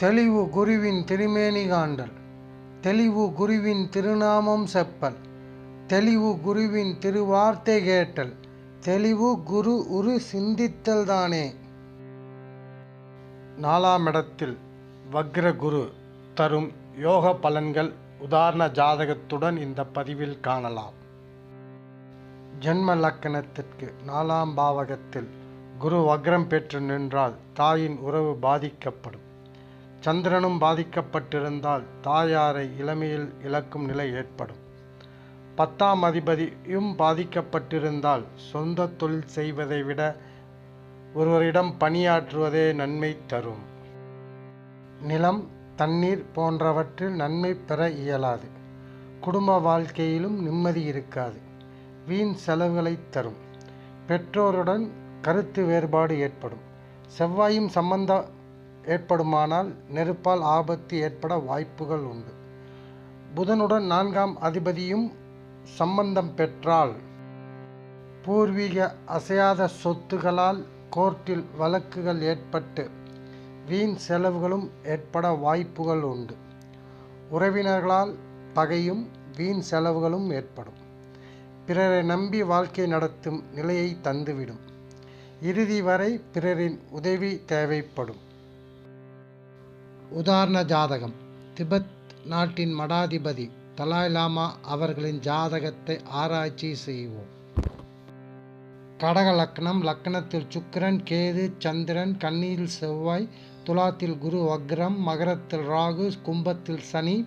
தெளிவு குருவின் திருமேனி காண்டல். தெளிவு குருவின் திருநாமம் செப்பல். தெளிவு குருவின் திருவார்த்தை கேட்டல். தெளிவு குரு உரு சிந்தித்தல் தானே. நாலாம் இடத்தில் வக்ர குரு தரும் யோக பலன்கள் உதாரண ஜாதகத்துடன் இந்த பதிவில் காணலாம். ஜென்ம லக்கணத்திற்கு நாலாம் பாவகத்தில் குரு வக்ரம் பெற்று நின்றால் தாயின் உறவு பாதிக்கப்படும். சந்திரனும் பாதிக்கப்பட்டிருந்தால் தாயாரை இளமையில் இழக்கும் நிலை ஏற்படும். பத்தாம் அதிபதியும் பாதிக்கப்பட்டிருந்தால் சொந்த தொழில் செய்வதை விட ஒருவரிடம் பணியாற்றுவதே நன்மை தரும். நிலம் தண்ணீர் போன்றவற்றில் நன்மை பெற இயலாது. குடும்ப வாழ்க்கையிலும் நிம்மதி இருக்காது. வீண் செலவுகளை தரும். பெற்றோருடன் கருத்து வேறுபாடு ஏற்படும். செவ்வாயும் சம்பந்த ஏற்படுமானால் நெருப்பால் ஆபத்து ஏற்பட வாய்ப்புகள் உண்டு. புதனுடன் நான்காம் அதிபதியும் சம்பந்தம் பெற்றால் பூர்வீக அசையாத சொத்துகளால் கோர்ட்டில் வழக்குகள் ஏற்பட்டு வீண் செலவுகளும் ஏற்பட வாய்ப்புகள் உண்டு. உறவினர்களால் பகையும் வீண் செலவுகளும் ஏற்படும். பிறரை நம்பி வாழ்க்கை நடத்தும் நிலையை தந்துவிடும். இறுதி வரை பிறரின் உதவி தேவைப்படும். உதாரண ஜாதகம். திபெத் நாட்டின் மடாதிபதி தலாய் லாமா அவர்களின் ஜாதகத்தை ஆராய்ச்சி செய்வோம். கடக லக்னம் லக்னத்தில் சுக்கிரன் கேது சந்திரன் கண்ணியில் செவ்வாய் துலாத்தில் குரு வக்ரம் மகரத்தில் ராகு கும்பத்தில் சனி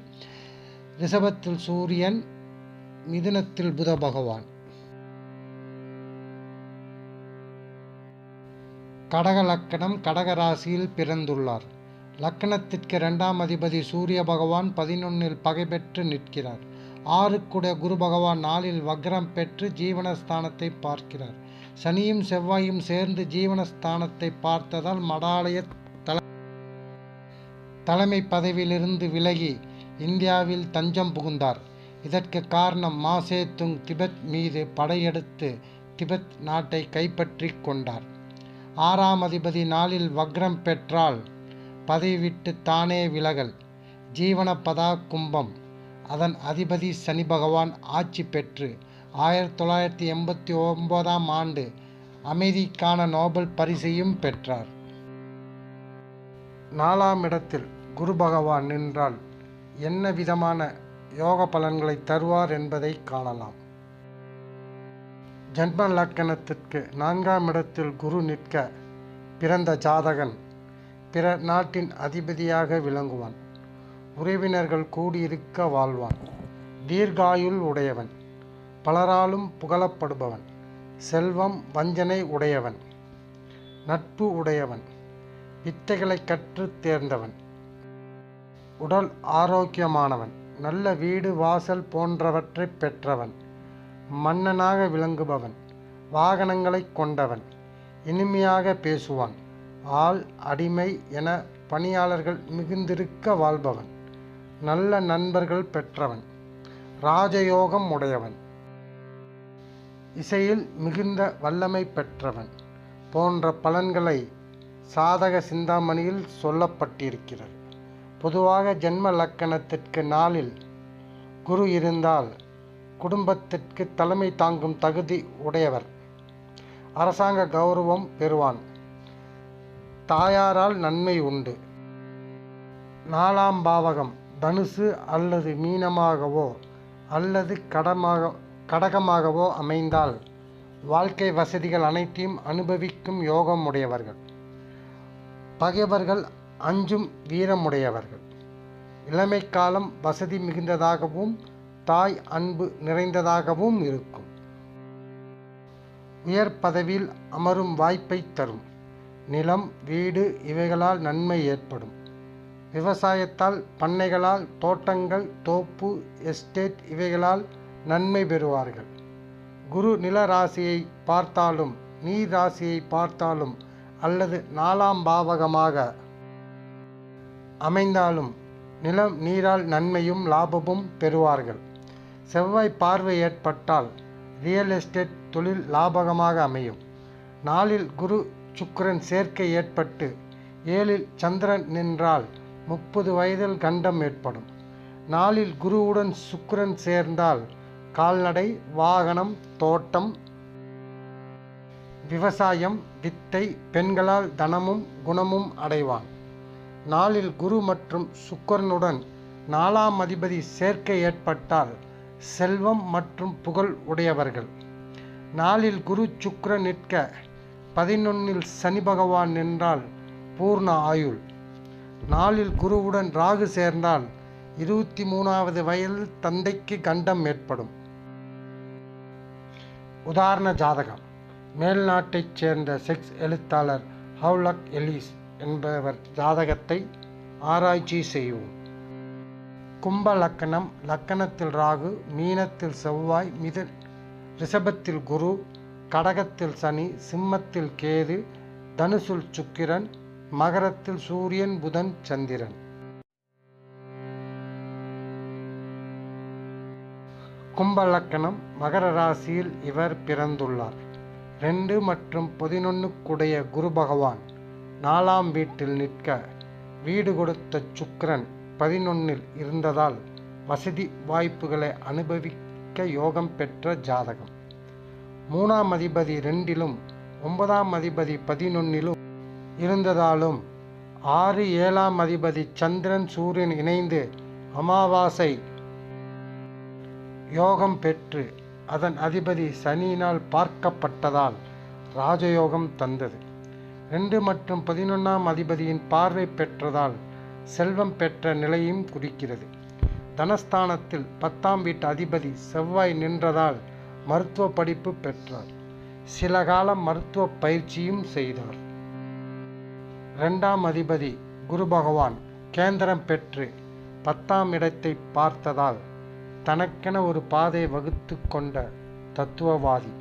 ரிஷபத்தில் சூரியன் மிதுனத்தில் புத பகவான். கடக லக்கணம் கடக ராசியில் பிறந்துள்ளார். லக்கணத்திற்கு இரண்டாம் அதிபதி சூரிய பகவான் பதினொன்னில் பகை பெற்று நிற்கிறார். ஆறுக்குடைய குரு பகவான் நாளில் வக்ரம் பெற்று ஜீவனஸ்தானத்தை பார்க்கிறார். சனியும் செவ்வாயும் சேர்ந்து ஜீவனஸ்தானத்தை பார்த்ததால் மடாலய தல தலைமை பதவியிலிருந்து விலகி இந்தியாவில் தஞ்சம் புகுந்தார். இதற்கு காரணம் மாசேத்துங் திபெத் மீது படையெடுத்து திபெத் நாட்டை கைப்பற்றி கொண்டார். ஆறாம் அதிபதி நாளில் வக்ரம் பெற்றால் பதவி விட்டு தானே விலகல். ஜீவனபதா கும்பம். அதன் அதிபதி சனி பகவான் ஆட்சி பெற்று ஆயிரத்தி தொள்ளாயிரத்தி எண்பத்தி ஒன்பதாம் ஆண்டு அமைதிக்கான நோபல் பரிசையும் பெற்றார். நாலாம் இடத்தில் குரு பகவான் நின்றால் என்ன விதமான யோக பலன்களை தருவார் என்பதை காணலாம். ஜன்ம லக்கணத்திற்கு நான்காம் இடத்தில் குரு நிற்க பிறந்த ஜாதகன் பிற நாட்டின் அதிபதியாக விளங்குவான். உறவினர்கள் கூடியிருக்க வாழ்வான். தீர்காயுள் உடையவன். பலராலும் புகழப்படுபவன். செல்வம் வஞ்சனை உடையவன். நட்பு உடையவன். வித்தைகளை கற்று தேர்ந்தவன். உடல் ஆரோக்கியமானவன். நல்ல வீடு வாசல் போன்றவற்றை பெற்றவன். மன்னனாக விளங்குபவன். வாகனங்களை கொண்டவன். இனிமையாக பேசுவான். ஆள் அடிமை என பணியாளர்கள் மிகுந்திருக்க வாழ்பவன். நல்ல நண்பர்கள் பெற்றவன். ராஜயோகம் உடையவன். இசையில் மிகுந்த வல்லமை பெற்றவன். போன்ற பலன்களை சாதக சிந்தாமணியில் சொல்லப்பட்டிருக்கிறது. பொதுவாக ஜென்ம லக்கணத்திற்கு நாளில் குரு இருந்தால் குடும்பத்திற்கு தலைமை தாங்கும் தகுதி உடையவர். அரசாங்க கௌரவம் பெறுவான். தாயாரால் நன்மை உண்டு. நாலாம் பாவகம் தனுசு அல்லது மீனமாகவோ அல்லது கடமாக கடகமாகவோ அமைந்தால் வாழ்க்கை வசதிகள் அனைத்தையும் அனுபவிக்கும் யோகம் உடையவர்கள் பகைவர்கள் அஞ்சும் வீரமுடையவர்கள். இளமை காலம் வசதி மிகுந்ததாகவும் தாய் அன்பு நிறைந்ததாகவும் இருக்கும். உயர் பதவியில் அமரும் வாய்ப்பை தரும். நிலம் வீடு இவைகளால் நன்மை ஏற்படும். விவசாயத்தால் பண்ணைகளால் தோட்டங்கள் தோப்பு எஸ்டேட் இவைகளால் நன்மை பெறுவார்கள். குரு நில ராசியை பார்த்தாலும் நீர் ராசியை பார்த்தாலும் அல்லது நாலாம் பாவகமாக அமைந்தாலும் நிலம் நீரால் நன்மையும் லாபமும் பெறுவார்கள். செவ்வாய் பார்வை ஏற்பட்டால் ரியல் எஸ்டேட் தொழில் லாபகமாக அமையும். நாளில் குரு சுக்கிரன் சேர்க்கை ஏற்பட்டு ஏழில் சந்திரன் நின்றால் முப்பது வயதில் கண்டம் ஏற்படும். நாளில் குருவுடன் சுக்கிரன் சேர்ந்தால் கால்நடை வாகனம் தோட்டம் விவசாயம் வித்தை பெண்களால் தனமும் குணமும் அடைவான். நாளில் குரு மற்றும் சுக்கரனுடன் நாலாம் அதிபதி சேர்க்கை ஏற்பட்டால் செல்வம் மற்றும் புகழ் உடையவர்கள். நாளில் குரு சுக்கரன் நிற்க பதினொன்னில் சனி பகவான் நின்றால் பூர்ண ஆயுள். நாளில் குருவுடன் ராகு சேர்ந்தால் இருபத்தி மூணாவது வயதில் தந்தைக்கு கண்டம் ஏற்படும். உதாரண ஜாதகம். மேல்நாட்டைச் சேர்ந்த செக்ஸ் எழுத்தாளர் ஹவுலக் எலிஸ் என்பவர் ஜாதகத்தை ஆராய்ச்சி செய்வோம். கும்ப லக்கணம் லக்கணத்தில் ராகு மீனத்தில் செவ்வாய் மித ரிஷபத்தில் குரு கடகத்தில் சனி சிம்மத்தில் கேது தனுசுல் சுக்கிரன் மகரத்தில் சூரியன் புதன் சந்திரன். கும்பலக்கணம் மகர ராசியில் இவர் பிறந்துள்ளார். ரெண்டு மற்றும் பதினொன்னுக்குடைய குரு பகவான் நாலாம் வீட்டில் நிற்க வீடு கொடுத்த சுக்கிரன் பதினொன்னில் இருந்ததால் வசதி வாய்ப்புகளை அனுபவிக்க யோகம் பெற்ற ஜாதகம். மூணாம் அதிபதி ரெண்டிலும் ஒன்பதாம் அதிபதி பதினொன்னிலும் இருந்ததாலும் ஆறு ஏழாம் அதிபதி சந்திரன் சூரியன் இணைந்து அமாவாசை யோகம் பெற்று அதன் அதிபதி சனியினால் பார்க்கப்பட்டதால் ராஜயோகம் தந்தது. ரெண்டு மற்றும் பதினொன்றாம் அதிபதியின் பார்வை பெற்றதால் செல்வம் பெற்ற நிலையும் குறிக்கிறது. தனஸ்தானத்தில் பத்தாம் வீட்டு அதிபதி செவ்வாய் நின்றதால் மருத்துவ படிப்பு பெற்றார். சில காலம் மருத்துவ பயிற்சியும் செய்தார். இரண்டாம் அதிபதி குரு பகவான் கேந்திரம் பெற்று பத்தாம் இடத்தை பார்த்ததால் தனக்கென ஒரு பாதை வகுத்து கொண்ட தத்துவவாதி.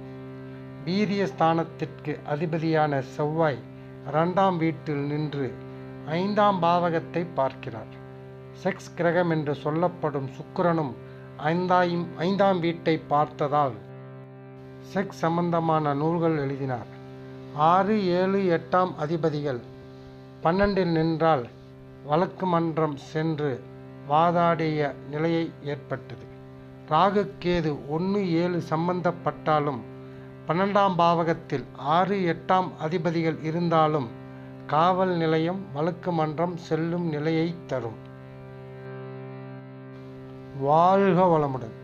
வீரிய ஸ்தானத்திற்கு அதிபதியான செவ்வாய் இரண்டாம் வீட்டில் நின்று ஐந்தாம் பாவகத்தை பார்க்கிறார். செக்ஸ் கிரகம் என்று சொல்லப்படும் சுக்கிரனும் ஐந்தாயும் ஐந்தாம் வீட்டை பார்த்ததால் செக்ஸ் சம்பந்தமான நூல்கள் எழுதினார். ஆறு ஏழு எட்டாம் அதிபதிகள் பன்னெண்டில் நின்றால் வழக்கு மன்றம் சென்று வாதாடிய நிலையை ஏற்பட்டது. ராகு கேது ஒன்று ஏழு சம்பந்தப்பட்டாலும் பன்னெண்டாம் பாவகத்தில் ஆறு எட்டாம் அதிபதிகள் இருந்தாலும் காவல் நிலையம் வழக்கு மன்றம் செல்லும் நிலையை தரும். வாழ்க வளமுடன்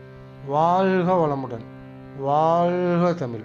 வாழ்க வளமுடன். வாழ்க தமிழ்.